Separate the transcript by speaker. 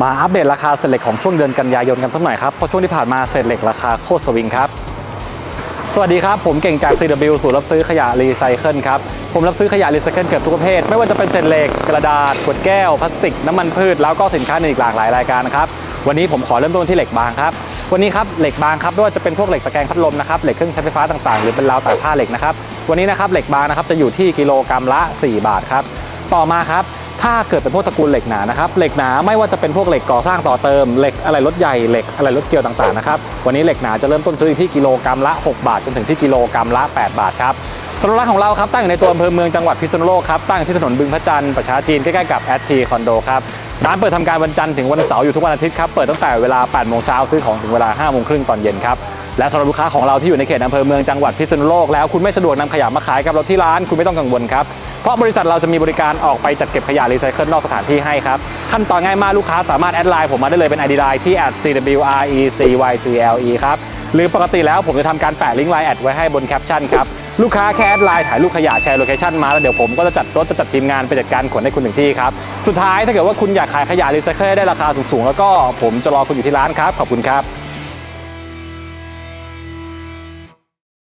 Speaker 1: มาอัปเดตราคาเศษเหล็กของช่วงเดือนกันยายนกันสักหน่อยครับเพราะช่วงที่ผ่านมาเศษเหล็กราคาโคตรสวิงครับ สวัสดีครับ ผมเก่งจาก CW ศูนย์รับซื้อขยะรีไซเคิลครับ ผมรับซื้อขยะรีไซเคิลเกือบทุกประเภท ไม่ว่าจะเป็นเศษเหล็กกระดาษขวดแก้วพลาสติกน้ำมันพืชแล้วก็สินค้าในอีกหลากหลายรายการนะครับวันนี้ผมขอเริ่มต้นที่เหล็กบางครับวันนี้ครับเหล็กบางครับไม่ว่าจะเป็นพวกเหล็กตะแกรงพัดลมนะครับเหล็กเครื่องใช้ไฟฟ้าต่างๆ หรือเป็นราวตากผ้าเหล็กนะครับวันนี้นะครับเหล็กบางนะครับจะอยู่ที่กิโลกรัมละ 4 บาทครับ ต่อมาครับถ้าเกิดเป็นพวกตระกูลเหล็กหนานะครับเหล็กหนาไม่ว่าจะเป็นพวกเหล็กก่อสร้างต่อเติมเหล็กอะไรรถใหญ่เหล็กอะไรรถเกี่ยวต่างๆนะครับวันนี้เหล็กหนาจะเริ่มต้นซื้อที่กิโลกรัมละ 6 บาทจนถึงที่กิโลกรัมละ 8 บาทครับสำหรับร้านของเราครับตั้งอยู่ในตัวอำเภอเมืองจังหวัดพิษณุโลกครับตั้งที่ถนนบึงพระจันทร์ประชาจีนใกล้ๆกับแอดทีคอนโดครับร้านเปิดทำการวันจันทร์ถึงวันเสาร์อยู่ทุกวันอาทิตย์ครับเปิดตั้งแต่เวลา 8 โมงเช้าซื้อของถึงเวลา 5 โมงครึ่งตอนเย็นครับและสำหรับลูกค้าของเราที่อยู่ในเขตอำเภอเมืองจังหวัดพิษณุโลกแล้วคุณไม่สะดวกนำขยะมาขายกับเราที่ร้านคุณไม่ต้องกังวลครับ เพราะบริษัทเราจะมีบริการออกไปจัดเก็บขยะรีไซเคิลนอกสถานที่ให้ครับ ขั้นตอนง่ายมากลูกค้าสามารถแอดไลน์ผมมาได้เลยเป็น ID ไลน์ที่ @cwrecycle ครับหรือปกติแล้วผมจะทำการแปะลิงก์ไลน์แอดไว้ให้บนแคปชั่นครับลูกค้าแค่แอดไลน์ถ่ายรูปขยะแชร์โลเคชั่นมาแล้วเดี๋ยวผมก็จะจัดรถจะจัดทีมงานไปจัดการขนให้คุณถึงที่ครับ สุดท้ายถ้าเกิดว่าคุณอยากขายขยะรีไซเคิลได้ราคาสูงๆแล้วก็ผมจะรอคุณอยู่ที่ร้านครับขอบคุณครับ